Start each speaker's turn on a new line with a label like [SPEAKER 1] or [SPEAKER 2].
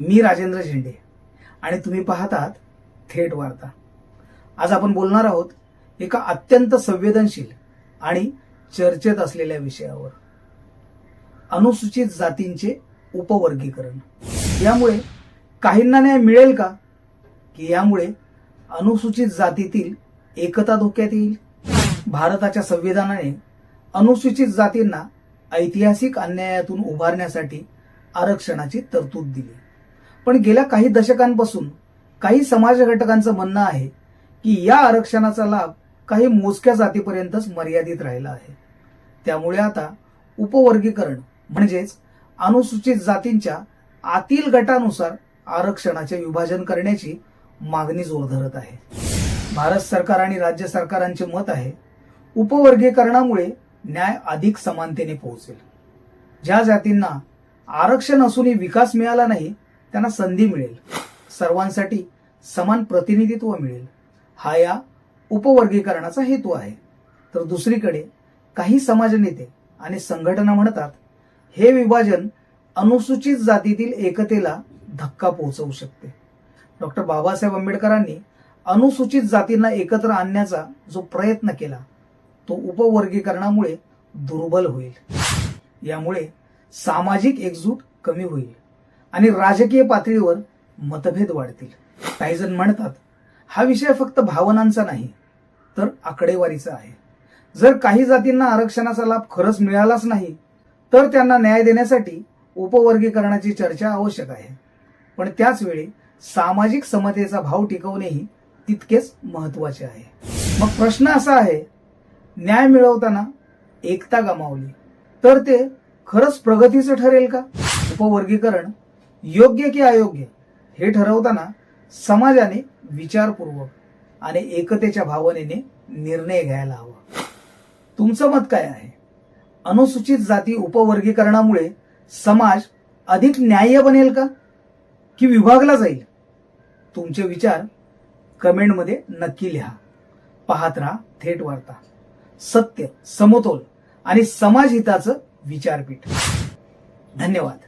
[SPEAKER 1] मी राजेंद्र झेंडे आणि तुम्ही पाहतात थेट वार्ता. आज आपण बोलणार आहोत एका अत्यंत संवेदनशील आणि चर्चेत असलेल्या विषयावर. अनुसूचित जातींचे उपवर्गीकरण. यामुळे काहींना न्याय मिळेल का? की यामुळे अनुसूचित जातीतील एकता धोक्यात येईल? भारताच्या संविधानाने अनुसूचित जातींना ऐतिहासिक अन्यायातून उभारण्यासाठी आरक्षणाची तरतूद दिली. पण गेल्या काही दशकांपासून काही समाज घटकांचं म्हणणं आहे की या आरक्षणाचा लाभ काही मोजक्या जातीपर्यंतच मर्यादित राहिला आहे. त्यामुळे आता उपवर्गीकरण म्हणजेच अनुसूचित जातींच्या आतील गटानुसार आरक्षणाचे विभाजन करण्याची मागणी जोर धरत आहे. भारत सरकार आणि राज्य सरकारांचे मत आहे उपवर्गीकरणामुळे न्याय अधिक समानतेने पोहोचेल. ज्या जातींना आरक्षण असूनही विकास मिळाला नाही त्यांना संधी मिळेल. सर्वांसाठी समान प्रतिनिधित्व मिळेल. हा या उपवर्गीकरणाचा हेतू आहे. तर दुसरीकडे काही समाज नेते आणि संघटना म्हणतात हे विभाजन अनुसूचित जातीतील एकतेला धक्का पोहोचवू शकते. डॉक्टर बाबासाहेब आंबेडकरांनी अनुसूचित जातींना एकत्र आणण्याचा जो प्रयत्न केला तो उपवर्गीकरणामुळे दुर्बल होईल. यामुळे सामाजिक एकजूट कमी होईल. आणि राजकीय पातळीवर मतभेद वाढतील. काही जण म्हणतात हा विषय फक्त भावनांचा नाही तर आकडेवारीचा आहे. जर काही जातींना आरक्षणाचा लाभ खरंच मिळालाच नाही तर त्यांना न्याय देण्यासाठी उपवर्गीकरणाची चर्चा आवश्यक आहे. पण त्याचवेळी सामाजिक समतेचा भाव टिकवणेही तितकेच महत्त्वाचे आहे. मग प्रश्न असा आहे न्याय मिळवताना एकता गमावली तर ते खरंच प्रगतीचं ठरेल का? उपवर्गीकरण योग्य की अयोग्य हे ठरवताना समाजाने विचारपूर्वक आणि एकतेच्या भावनेने निर्णय घ्यायला हवा. तुमचं मत काय आहे? अनुसूचित जाती उपवर्गीकरणामुळे समाज अधिक न्याय्य बनेल का? की विभागला जाईल? तुमचे विचार कमेंटमध्ये नक्की लिहा. पाहत राहा थेट वार्ता. सत्य समतोल आणि समाजहिताचं विचारपीठ. धन्यवाद.